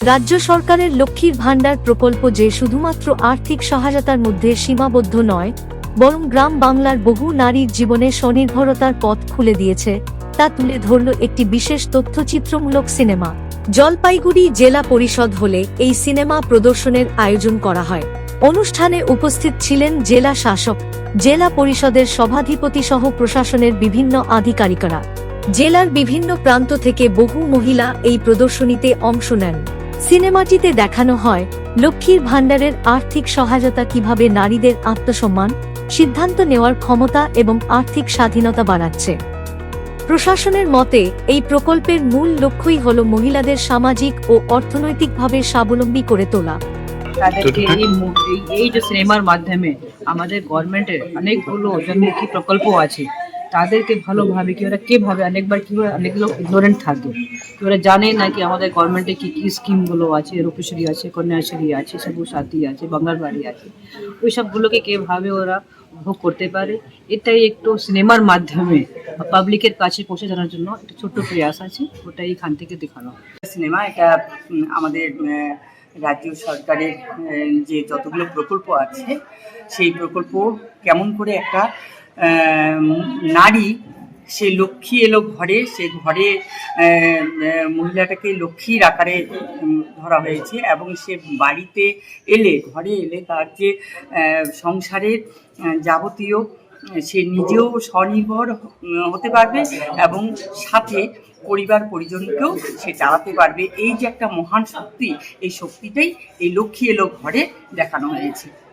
রাজ্য সরকারের লক্ষ্মীর ভাণ্ডার প্রকল্প যে শুধুমাত্র আর্থিক সহায়তার মধ্যে সীমাবদ্ধ নয়, বরং গ্রাম বাংলার বহু নারীর জীবনে স্বনির্ভরতার পথ খুলে দিয়েছে, তা তুলে ধরল একটি বিশেষ তথ্যচিত্রমূলক সিনেমা। জলপাইগুড়ি জেলা পরিষদ হলে এই সিনেমা প্রদর্শনের আয়োজন করা হয়। অনুষ্ঠানে উপস্থিত ছিলেন জেলা শাসক, জেলা পরিষদের সভাধিপতি সহ প্রশাসনের বিভিন্ন আধিকারিকরা। জেলার বিভিন্ন প্রান্ত থেকে বহু মহিলা এই প্রদর্শনীতে অংশ নেন। সিনেমাটিতে দেখানো হয় লক্ষ্মীর ভাণ্ডারের আর্থিক সহায়তা কীভাবে নারীদের আত্মসম্মান সিদ্ধান্ত নেওয়ার ক্ষমতা এবং আর্থিক স্বাধীনতা বাড়াচ্ছে। প্রশাসনের মতে এই প্রকল্পের মূল লক্ষ্যই হল মহিলাদের সামাজিক ও অর্থনৈতিকভাবে স্বাবলম্বী করে তোলা। তাদেরকে এই এই- এই যে সিনেমার মাধ্যমে আমাদের গভর্নমেন্টের অনেকগুলো জনমুখী প্রকল্প আছে। তাদেরকে ভালোভাবে কি ওরা কীভাবে অনেকবার কীভাবে অনেক লোক ইগনোরেন্ট থাকে। কি ওরা জানে না কি আমাদের গভর্নমেন্টে কি কি স্কিমগুলো আছে রূপশ্রী আছে, কন্যাশ্রী আছে সবুজ সাথী আছে বাংলার বাড়ি আছে। ওই সবগুলোকে কীভাবে ওরা উপভোগ করতে পারে? এটাই একটু সিনেমার মাধ্যমে পাবলিকের কাছে পৌঁছে জানার জন্য একটা ছোট্ট প্রয়াস আছে, ওটাই এখান থেকে দেখানো। সিনেমা এটা আমাদের রাজ্য সরকারের যে যতগুলো প্রকল্প আছে, সেই প্রকল্প কেমন করে একটা নারী সে লক্ষ্মী এলো ঘরে, সে ঘরে মহিলাটাকে লক্ষ্মীর আকারে ধরা হয়েছে এবং সে বাড়িতে এলে, ঘরে এলে তার যে সংসারের যাবতীয় সে নিজেও স্বনির্ভর হতে পারবে এবং সাথে পরিবার পরিজনকেও সে চালাতে পারবে। এই যে একটা মহান শক্তি, এই শক্তিটাই এই লক্ষ্মী এলো ঘরে দেখানো হয়েছে।